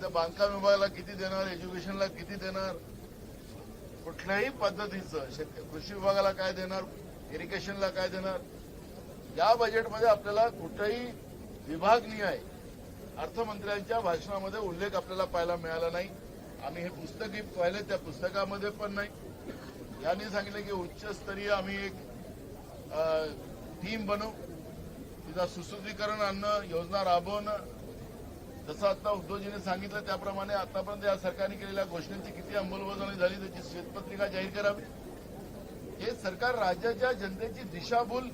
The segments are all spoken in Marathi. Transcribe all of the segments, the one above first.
इथं बांधकाम विभागाला किती देणार एज्युकेशनला किती देणार? कुठल्याही पद्धतीचं शेतकरी कृषी विभागाला काय देणार इरिगेशनला काय देणार? या बजेटमध्ये आपल्याला कुठेही विभागनिहाय अर्थमंत्र्यांच्या भाषणामध्ये उल्लेख आपल्याला पाहायला मिळाला नाही. आम्ही हे पुस्तकही पाहिले त्या पुस्तकामध्ये पण नाही. यांनी सांगितलं की उच्चस्तरीय आम्ही एक टीम बनवू तिचा सुसूत्रीकरण आणणं योजना राबवणं जसं आता उद्धवजीने सांगितलं त्याप्रमाणे आतापर्यंत या सरकारने केलेल्या घोषणांची किती अंमलबजावणी झाली त्याची श्वेतपत्रिका जाहीर करावी. हे सरकार राज्याच्या जनतेची दिशाभूल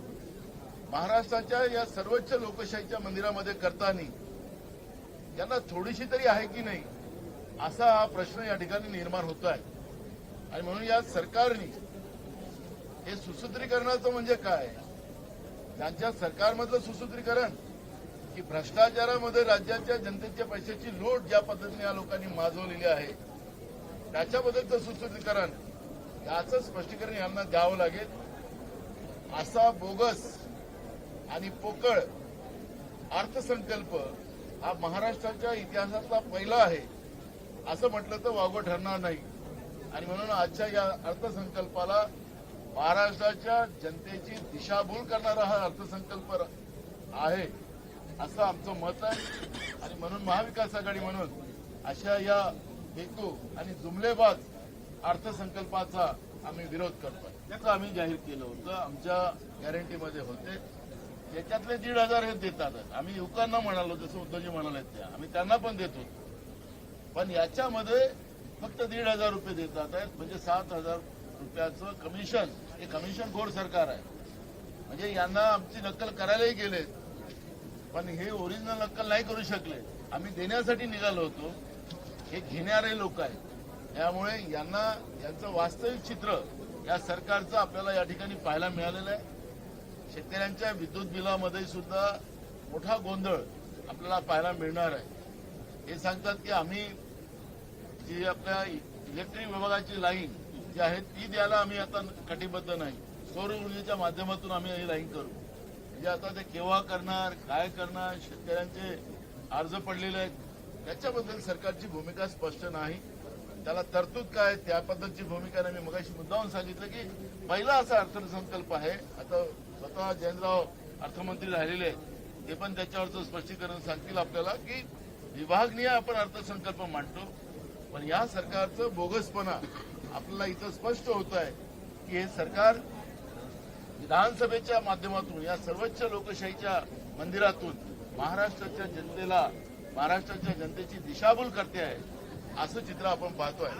महाराष्ट्राच्या या सर्वोच्च लोकशाहीच्या मंदिरामध्ये करताना यांना थोडीशी तरी आहे की नाही असा हा प्रश्न या ठिकाणी निर्माण होत आहे आणि म्हणून या सरकारने हे सुसूत्रीकरणाचं म्हणजे काय? त्यांच्या सरकारमधलं सुसूत्रीकरण की भ्रष्टाचारामध्ये राज्याच्या जनतेच्या पैशाची लूट ज्या पद्धतीने या लोकांनी माजवलेली आहे त्याच्याबद्दलचं सुसूत्रीकरण याचं स्पष्टीकरण यांना द्यावं लागेल. असा बोगस आणि पोकळ अर्थसंकल्प हा महाराष्ट्राच्या इतिहासातला पहिला आहे असं म्हटलं तर वावगं ठरणार नाही. आणि म्हणून आजच्या या अर्थसंकल्पाला महाराष्ट्राच्या जनतेची दिशाभूल करणारा हा अर्थसंकल्प आहे. असं आमचं मत आहे. आणि म्हणून महाविकास आघाडी म्हणून अशा या हेतू आणि जुमलेबाज अर्थसंकल्पाचा आम्ही विरोध करतोय. त्याचं आम्ही जाहीर केलं होतं. आमच्या गॅरंटीमध्ये होते. त्याच्यातले दीड हजार हे देतात. आम्ही युवकांना म्हणालो जसं उद्धवजी म्हणाले त्या आम्ही त्यांना पण देत होतो. पण याच्यामध्ये फक्त दीड हजार रुपये देतात आहेत. म्हणजे सात हजार रुपयाचं कमिशन हे कमिशन घोर सरकार आहे. म्हणजे यांना आमची नक्कल करायलाही गेलेत. पण हे ओरिजिनल नक्कल नाही करू शकले. आम्ही देण्यासाठी निघालो होतो. हे घेणारे लोक आहेत. त्यामुळे यांना यांचं वास्तविक चित्र या सरकारचं आपल्याला या ठिकाणी पाहायला मिळालेलं आहे. शेतकऱ्यांच्या विद्युत बिलामध्ये सुद्धा मोठा गोंधळ आपल्याला पाहायला मिळणार आहे. हे सांगतात की आम्ही जी आपल्या इलेक्ट्रिक विभागाची लाईन जी आहे ती द्यायला आम्ही आता कटिबद्ध नाही. सौर ऊर्जेच्या माध्यमातून आम्ही ही लाईन करू. म्हणजे आता ते केव्हा करणार काय करणार शेतकऱ्यांचे अर्ज पडलेले आहेत. त्याच्याबद्दल सरकारची भूमिका स्पष्ट नाही. त्याला तरतूद काय त्याबद्दलची भूमिका नाही. मी मगाशी मुद्दाहून सांगितलं की पहिला असा अर्थसंकल्प आहे आता स्वतः जयंतराव अर्थमंत्री राहिलेले आहेत. ते पण त्याच्यावरचं स्पष्टीकरण सांगतील आपल्याला की विभागनीय आपण अर्थसंकल्प मांडतो पण या सरकारचं बोगसपणा आपल्याला इथं स्पष्ट होत आहे की हे सरकार विधानसभेच्या माध्यमातून या सर्वोच्च लोकशाहीच्या मंदिरातून महाराष्ट्राच्या जनतेला महाराष्ट्राच्या जनतेची दिशाभूल करते आहे असं चित्र आपण पाहतोय.